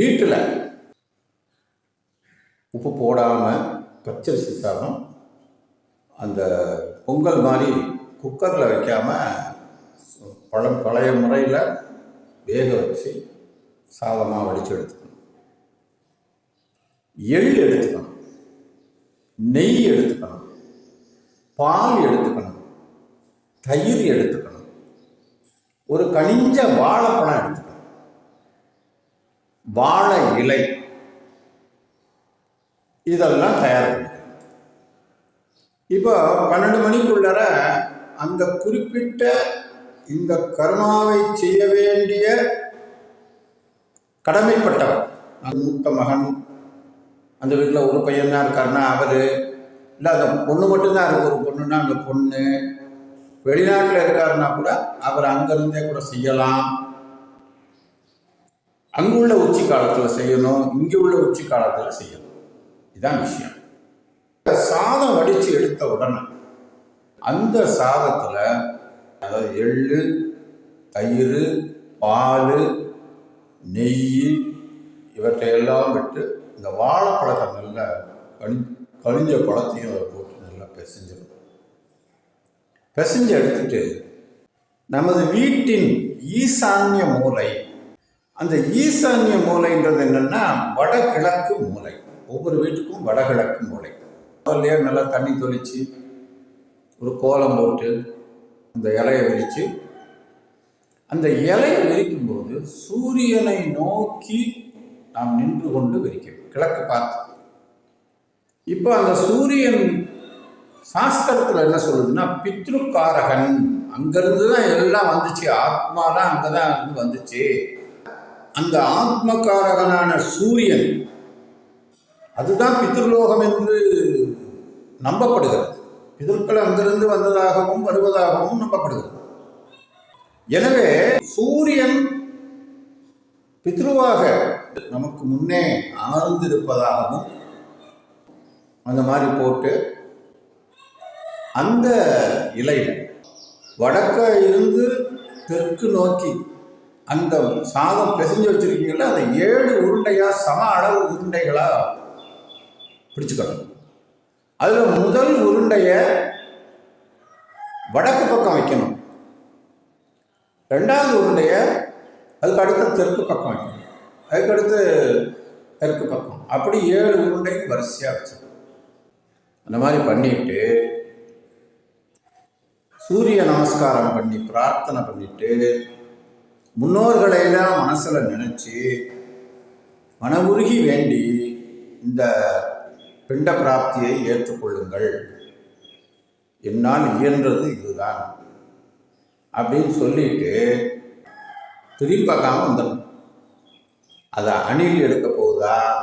வீட்டில். உப்பு போடாமல் பச்சரிசி சாதம் அந்த பொங்கல் மாதிரி குக்கரில் வைக்காமல் பழம் பழைய முறையில் வேக வச்சு சாதமாக வடித்து எடுத்துக்கணும். எள் எடுத்துக்கணும். நெய் எடுத்துக்கணும். பால் எடுத்துக்கணும். தயிர் எடுத்துக்கணும். ஒரு கனிஞ்ச வாழைப்பழம் எடுத்துக்கணும். வாழை இலை. இதெல்லாம் தயார். இப்போ பன்னெண்டு மணிக்குள்ளர அந்த குறிப்பிட்ட இந்த கர்மாவை செய்ய வேண்டிய கடமைப்பட்டவர். அந்த மூத்த மகன் அந்த வீட்டில் ஒரு பையன் தான் இருக்காருன்னா அவர். இல்லை அந்த பொண்ணு மட்டும்தான் இருக்கு. ஒரு பொண்ணுன்னா அந்த பொண்ணு. வெளிநாட்டில் இருக்காருன்னா கூட அவர் அங்கேருந்தே கூட செய்யலாம். அங்குள்ள உச்சி காலத்தில் செய்யணும் இங்கே உள்ள உச்சி காலத்தில் செய்யணும். இதுதான் விஷயம். சாதம் வடித்து எடுத்த உடனே அந்த சாதத்தில் அதாவது எள்ளு தயிர் பால் நெய் இவற்றையெல்லாம் விட்டு இந்த வாழைப்பழத்தை நல்லா கனி கனிஞ்ச பழத்தையும் அதை போட்டு நல்லா பிசைஞ்சிடும் பிசைஞ்சு எடுத்துட்டு நமது வீட்டின் ஈசான்ய மூலை அந்த ஈசான்ய மூலைன்றது என்னன்னா வடகிழக்கு மூலை. ஒவ்வொரு வீட்டுக்கும் வடகிழக்கு மூலை. அதுலேயே நல்லா தண்ணி தொளித்து ஒரு கோலம் போட்டு அந்த இலையை விரித்து அந்த இலையை விரிக்கும் போது சூரியனை நோக்கி நாம் நின்று கொண்டு விரிக்கிறோம் கிழக்கு பார்த்து. இப்போ அந்த சூரியன் சாஸ்திரத்தில் என்ன சொல்லுதுன்னா பித்ருக்காரகன். அங்கேருந்து தான் எல்லாம் வந்துச்சு. ஆத்மாலாம் அங்கே தான் இருந்து வந்துச்சு. அந்த ஆத்மகாரகனான சூரியன் அதுதான் பித்ருலோகம் என்று நம்பப்படுகிறது. பிதற்கள் அங்கிருந்து வந்ததாகவும் வருவதாகவும் நம்பப்படுகிறது. எனவே சூரியன் பித்ருவாக நமக்கு முன்னே அமர்ந்திருப்பதாகவும் அந்த மாதிரி போட்டு அந்த இலையில் வடக்க இருந்து தெற்கு நோக்கி அந்த சாதம் பிசைஞ்சு வச்சிருக்கீங்களா அதை ஏழு உருண்டையா சம அளவு உருண்டைகளா பிடிச்சுக்கணும். அதில் முதல் உருண்டையை வடக்கு பக்கம் வைக்கணும். ரெண்டாவது உருண்டையை அதுக்கு அடுத்து தெற்கு பக்கம் வைக்கணும். அதுக்கு அடுத்து தெற்கு பக்கம். அப்படி ஏழு உருண்டை வரிசையாக வச்சுக்கணும் அந்த மாதிரி பண்ணிட்டு சூரிய நமஸ்காரம் பண்ணி பிரார்த்தனை பண்ணிட்டு முன்னோர்களையெல்லாம் மனசில் நினச்சி மனமுருகி வேண்டி இந்த பிண்ட பிராப்தியை ஏற்றுக்கொள்ளுங்கள். என்னால் இயன்றது இதுதான். அப்படின்னு சொல்லிட்டு திரும்பக்காமல் வந்தோம் வந்துடணும் அதை அணில் எடுக்க போகுதா?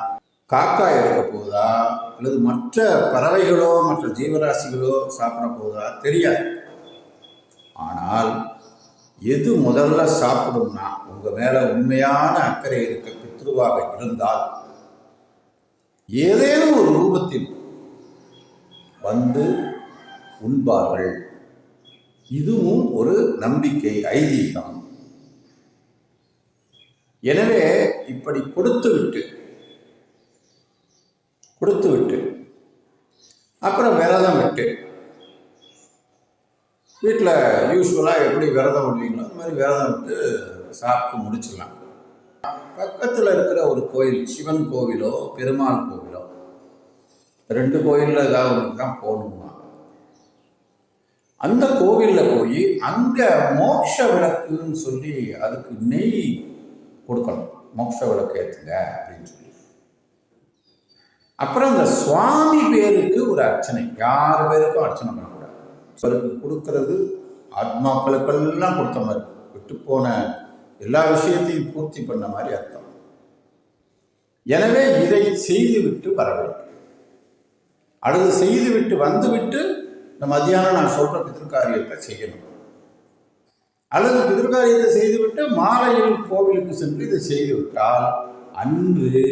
காக்கா எடுக்க போகுதா? அல்லது மற்ற பறவைகளோ மற்ற ஜீவராசிகளோ சாப்பிட போகுதா? தெரியாது. ஆனால் எது முதல்ல சாப்பிடும்னா உங்கள் மேலே உண்மையான அக்கறை இருக்க பித்ருவாக இருந்தால் ஏதேனும் ஒரு ரூபத்தில் வந்து உண்பார்கள். இதுவும் ஒரு நம்பிக்கை ஐதீகம். எனவே இப்படி கொடுத்து விட்டு அப்புறம் விரதம் விட்டு வீட்டில் யூஸ்வலாக எப்படி விரதம் விடுவீங்களோ அந்த மாதிரி விரதம் விட்டு சாப்பிட்டு முடிச்சிடலாம். பக்கத்தில் இருக்கிற ஒரு கோயில் சிவன் கோவிலோ பெருமாள் கோவிலோ ரெண்டு கோயிலில் ஏதாவது ஒன்று தான் போகணுமா? அந்த கோவிலில் போய் அங்கே மோட்ச விளக்குன்னு சொல்லி அதுக்கு நெய் கொடுக்கணும். மோட்ச விளக்கு ஏற்றுங்க அப்படின்னு சொல்லி. அப்புறம் அந்த சுவாமி பேருக்கு ஒரு அர்ச்சனை. யார் பேருக்கும் அர்ச்சனை பண்ணணும்? அவருக்கு கொடுக்கறது. ஆத்மாக்களுக்கெல்லாம் கொடுத்த மாதிரி. விட்டு போன எல்லா விஷயத்தையும் பூர்த்தி பண்ண மாதிரி அர்த்தம். எனவே இதை செய்துவிட்டு வர வேண்டும். அடுத்து செய்துவிட்டு வந்துவிட்டு இந்த மத்தியானம் நான் சொல்ற பிதிர்காரியத்தை செய்யணும். அல்லது பிதிர்காரியத்தை செய்துவிட்டு மாலையில் கோவிலுக்கு சென்று இதை செய்துவிட்டால் அன்று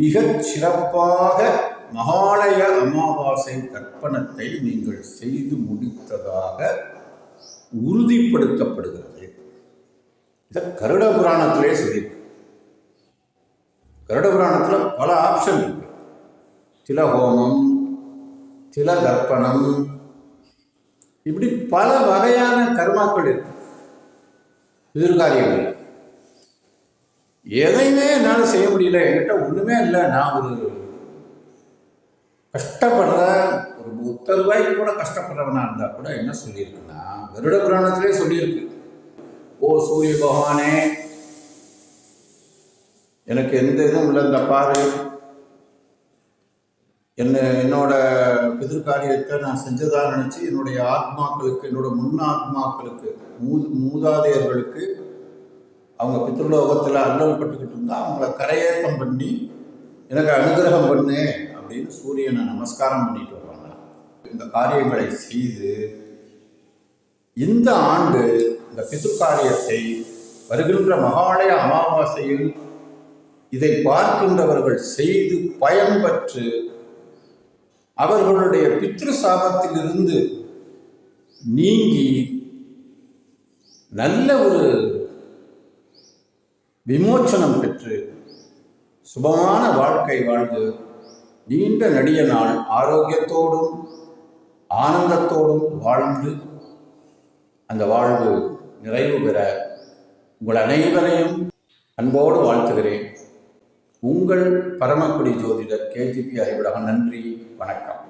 மிகச் சிறப்பாக மகாலய அமாவாசை தர்ப்பணத்தை நீங்கள் செய்து முடித்ததாக உறுதிப்படுத்தப்படுகிறது. இதை கருட புராணத்திலே சொல்லியிருக்கு. கருட புராணத்தில் பல ஆப்ஷன் இருக்கு. சில கற்பணம் இப்படி பல வகையான கர்மாக்கள் இருக்கு. எதிர்காரியங்கள். எதையுமே என்னால் செய்ய முடியல. என்கிட்ட ஒன்றுமே இல்லை. நான் ஒரு கஷ்டப்படுற ஒரு முப்பது ரூபாய்க்கு கூட கஷ்டப்படுறவனா இருந்தால் கூட என்ன சொல்லியிருக்குன்னா வருட புராணத்திலே சொல்லியிருக்கு. ஓ சூரிய பகவானே எனக்கு எந்த இதுவும் இல்லை இந்த பாரு. என்ன என்னோட பிதிர்காரியத்தை நான் செஞ்சதாக நினச்சி என்னுடைய ஆத்மாக்களுக்கு என்னோட முன் ஆத்மாக்களுக்கு மூ மூதாதையர்களுக்கு அவங்க பித்ருலோகத்தில் அல்லல்பட்டுக்கிட்டு இருந்தால் அவங்கள கரையேற்றம் பண்ணி எனக்கு அனுகிரகம் பண்ணு. அப்படின்னு சூரியனை நமஸ்காரம் பண்ணிட்டு வர்றாங்க இந்த காரியங்களை செய்து இந்த ஆண்டு இந்த பிதுக்காரியத்தை வருகின்ற மகாலய அமாவாசையில் இதை பார்க்கின்றவர்கள் செய்து பயன்பெற்று அவர்களுடைய பித்ரு சாபத்திலிருந்து நீங்கி நல்ல ஒரு விமோச்சனம் பெற்று சுபமான வாழ்க்கை வாழ்ந்து நீண்ட நடிக நாள் ஆரோக்கியத்தோடும் ஆனந்தத்தோடும் வாழ்ந்து அந்த வாழ்வு நிறைவு பெற உங்கள் அனைவரையும் அன்போடு வாழ்த்துகிறேன். உங்கள் பரமக்குடி ஜோதிடர் கேஜிபி அறிவிடகம் நன்றி வணக்கம்.